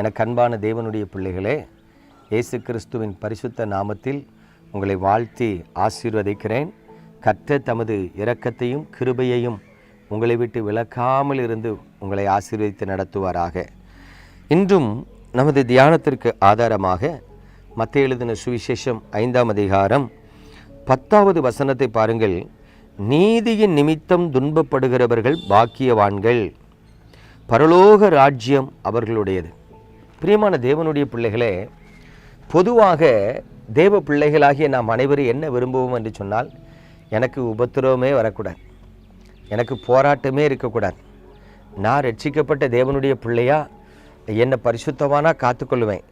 எனக்கு அன்பான தேவனுடைய பிள்ளைகளே இயேசு கிறிஸ்துவின் பரிசுத்த நாமத்தில் உங்களை வாழ்த்தி ஆசீர்வதிக்கிறேன். கற்ற தமது இரக்கத்தையும் கிருபையையும் உங்களை விட்டு விளக்காமல் இருந்து உங்களை ஆசீர்வதித்து நடத்துவாராக. இன்றும் நமது தியானத்திற்கு ஆதாரமாக மத்திய எழுதின சுவிசேஷம் ஐந்தாம் அதிகாரம் பத்தாவது வசனத்தை பாருங்கள். நீதியின் நிமித்தம் துன்பப்படுகிறவர்கள் பாக்கியவான்கள். பரலோக ராஜ்யம் அவர்களுடையது. பிரியமான தேவனுடைய பிள்ளைகளே பொதுவாக தேவ பிள்ளைகளாகிய நாம் அனைவரும் என்ன விரும்புவோம் என்று சொன்னால் எனக்கு உபத்திரவமே வரக்கூடாது. எனக்கு போராட்டமே இருக்கக்கூடாது. நான் ரட்சிக்கப்பட்ட தேவனுடைய பிள்ளையா? என்னை பரிசுத்தவானா காத்துக்கொள்வேன்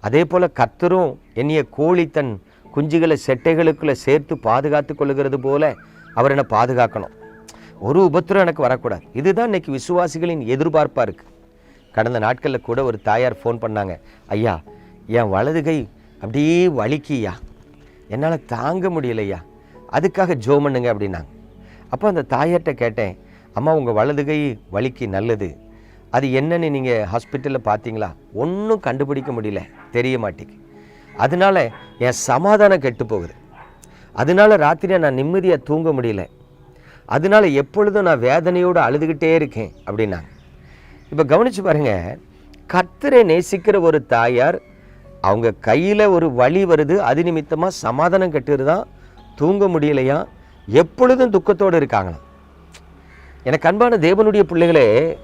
அதே போல் கத்தரும் என்னைய கோழி தன் குஞ்சுகளை செட்டைகளுக்குள்ளே சேர்த்து பாதுகாத்து கொள்ளுகிறது போல அவர் என்னை பாதுகாக்கணும். ஒரு உபத்திரம் எனக்கு வரக்கூடாது. இதுதான் இன்னைக்கு விசுவாசிகளின் எதிர்பார்ப்பாக இருக்குது கடந்த நாட்களில் கூட ஒரு தாயார் ஃபோன் பண்ணாங்க. ஐயா என் வலது கை அப்படியே வலிக்கியா என்னால் தாங்க முடியலையா அதுக்காக ஜோ பண்ணுங்க அப்படின்னாங்க. அப்போ அந்த தாயார்கிட்ட கேட்டேன் அம்மா உங்கள் வலது கை வலிக்கு நல்லது. அது என்னன்னு நீங்கள் ஹாஸ்பிட்டலில் பார்த்தீங்களா ஒன்றும் கண்டுபிடிக்க முடியல. தெரிய மாட்டேங்குது. அதனால என் சமாதானம் கெட்டு போகுது. அதனால ராத்திரியாக நான் நிம்மதியாக தூங்க முடியல. அதனால எப்பொழுதும் நான் வேதனையோடு அழுதுகிட்டே இருக்கேன் அப்படின்னாங்க. இப்போ கவனிச்சு பாருங்கள் கத்தரை நேசிக்கிற ஒரு தாயார் அவங்க கையில் ஒரு வழி வருது அது நிமித்தமாக சமாதானம் கட்டுறதான் தூங்க முடியலையா எப்பொழுதும் துக்கத்தோடு இருக்காங்களாம். எனக்கு அன்பான தேவனுடைய பிள்ளைகளே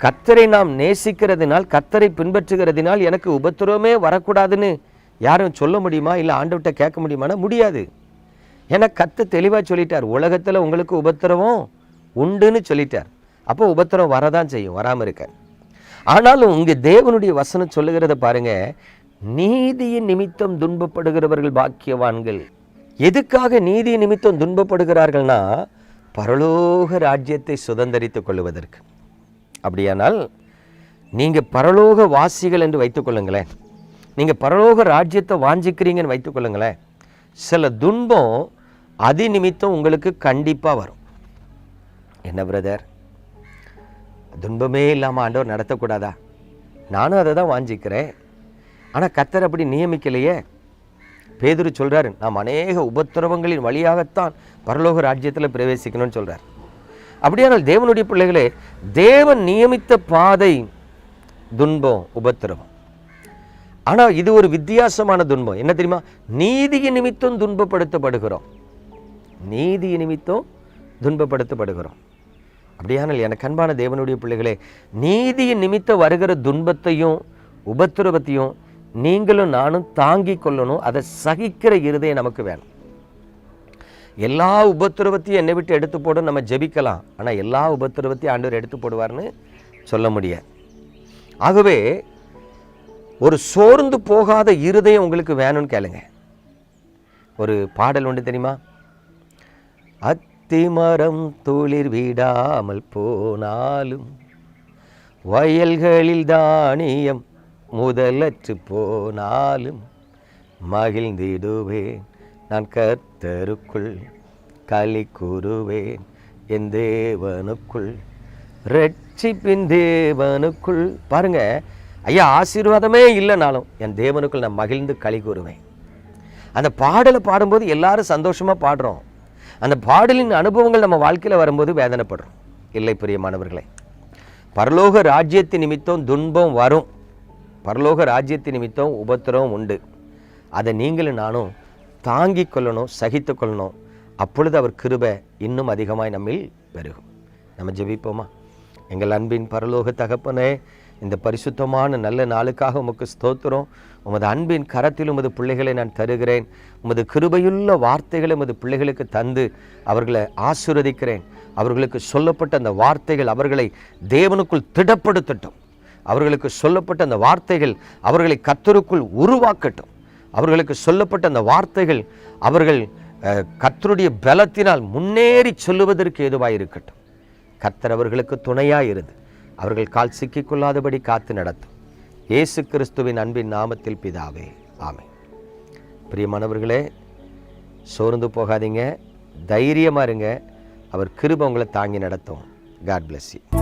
கத்தரை நாம் நேசிக்கிறதுனால் கத்தரை பின்பற்றுகிறதுனால் எனக்கு உபத்திரவமே வரக்கூடாதுன்னு யாரும் சொல்ல முடியுமா? இல்லை ஆண்டவர்கிட்ட கேட்க முடியுமானா முடியாது. ஏன்னா கத்த தெளிவாக சொல்லிட்டார். உலகத்தில் உங்களுக்கு உபத்திரவம் உண்டுன்னு சொல்லிட்டார். அப்போ உபத்திரம் வரதான் செய்யும் வராமல் இருக்க. ஆனாலும் உங்கள் தேவனுடைய வசனம் சொல்லுகிறத பாருங்க. நீதியின் நிமித்தம் துன்பப்படுகிறவர்கள் பாக்கியவான்கள். எதுக்காக நீதி நிமித்தம் துன்பப்படுகிறார்கள்னா பரலோக ராஜ்யத்தை சுதந்தரித்துக் கொள்வதற்கு அப்படியானால் நீங்கள் பரலோக வாசிகள் என்று வைத்துக்கொள்ளுங்களேன் நீங்கள் பரலோக ராஜ்யத்தை வாஞ்சிக்கிறீங்கன்னு வைத்துக்கொள்ளுங்களேன் சில துன்பம் அதி நிமித்தம் உங்களுக்கு கண்டிப்பாக வரும். என்ன பிரதர்? துன்பமே இல்லாமல் ஆண்டவர் நடத்தக்கூடாதா? நானும் அதை தான் வாஞ்சிக்கிறேன். ஆனால் கத்தர் அப்படி நியமிக்கலையே. பேதுரு சொல்கிறாரு நாம் அநேக உபத்திரவங்களின் வழியாகத்தான் பரலோக ராஜ்யத்தில் பிரவேசிக்கணும்னு சொல்கிறார் அப்படியானால் தேவனுடைய பிள்ளைகளே தேவன் நியமித்த பாதை துன்பம் உபத்திரவம். ஆனால் இது ஒரு வித்தியாசமான துன்பம். என்ன தெரியுமா? நீதியின் நிமித்தம் துன்பப்படுத்தப்படுகிறோம். நீதி நிமித்தம் துன்பப்படுத்தப்படுகிறோம். அப்படியானால் எனக்கு அன்பான தேவனுடைய பிள்ளைகளே நீதியின் நிமித்தம் வருகிற துன்பத்தையும் உபத்திரவத்தையும் நீங்களும் நானும் தாங்கி கொள்ளணும். அதை சகிக்கிற இருதயம் நமக்கு வேணும். எல்லா உபத்திரவத்தையும் என்னை விட்டு எடுத்து போட நம்ம ஜெபிக்கலாம். ஆனால் எல்லா உபத்திரவத்தையும் ஆண்டவர் எடுத்து போடுவார்னு சொல்ல முடியாது. ஆகவே ஒரு சோர்ந்து போகாத இருதயம் உங்களுக்கு வேணும்னு கேளுங்க. ஒரு பாடல் உண்டு தெரியுமா? அத்திமரம் துளிர் விடாமல் போனாலும் வயல்களில் தானியம் முதலற்று போனாலும் மகிழ்ந்திடுவேன். நான் கர்த்தருக்குள் களி கூறுவேன். என் தேவனுக்குள் ரட்சிப்பின் தேவனுக்குள். பாருங்க ஐயா ஆசீர்வாதமே இல்லைனாலும் என் தேவனுக்குள் நான் மகிழ்ந்து களி கூறுவேன். அந்த பாடலை பாடும்போது எல்லாரும் சந்தோஷமாக பாடுறோம். அந்த பாடலின் அனுபவங்கள் நம்ம வாழ்க்கையில் வரும்போது வேதனைப்படுறோம். இல்லை பிரியமானவர்களே பரலோக ராஜ்யத்து நிமித்தம் துன்பம் வரும். பரலோக ராஜ்யத்து நிமித்தம் உபத்திரம் உண்டு. அதை நீங்களும் நானும் தாங்கிக் கொள்ளணும் சகித்து கொள்ளணும். அப்பொழுது அவர் கிருபை இன்னும் அதிகமாய் நம்மில் பெருகும். நம்ம ஜெபிப்போமா? எங்கள் அன்பின் பரலோக தகப்பனே இந்த பரிசுத்தமான நல்ல நாளுக்காக உமக்கு ஸ்தோத்திரம். உமது அன்பின் கரத்தில் உமது பிள்ளைகளை நான் தருகிறேன். உமது கிருபையுள்ள வார்த்தைகளை உமது பிள்ளைகளுக்கு தந்து அவர்களை ஆசீர்வதிக்கிறேன். அவர்களுக்கு சொல்லப்பட்ட அந்த வார்த்தைகள் அவர்களை தேவனுக்குள் திடப்படுத்தட்டும். அவர்களுக்கு சொல்லப்பட்ட அந்த வார்த்தைகள் அவர்களை கத்தருக்குள் உருவாக்கட்டும். அவர்களுக்கு சொல்லப்பட்ட அந்த வார்த்தைகள் அவர்கள் கத்தருடைய பலத்தினால் முன்னேறி சொல்லுவதற்கு ஏதுவாக இருக்கட்டும் கத்தர் அவர்களுக்கு துணையாக இருந்து அவர்கள் கால் சிக்கிக்கொள்ளாதபடி காத்து நடத்தும். இயேசு கிறிஸ்துவின் அன்பின் நாமத்தில் பிதாவே ஆமை பிரியமானவர்களே சோர்ந்து போகாதீங்க தைரியமாக இருங்க. அவர் கிருப உங்களை தாங்கி நடத்தும். God bless you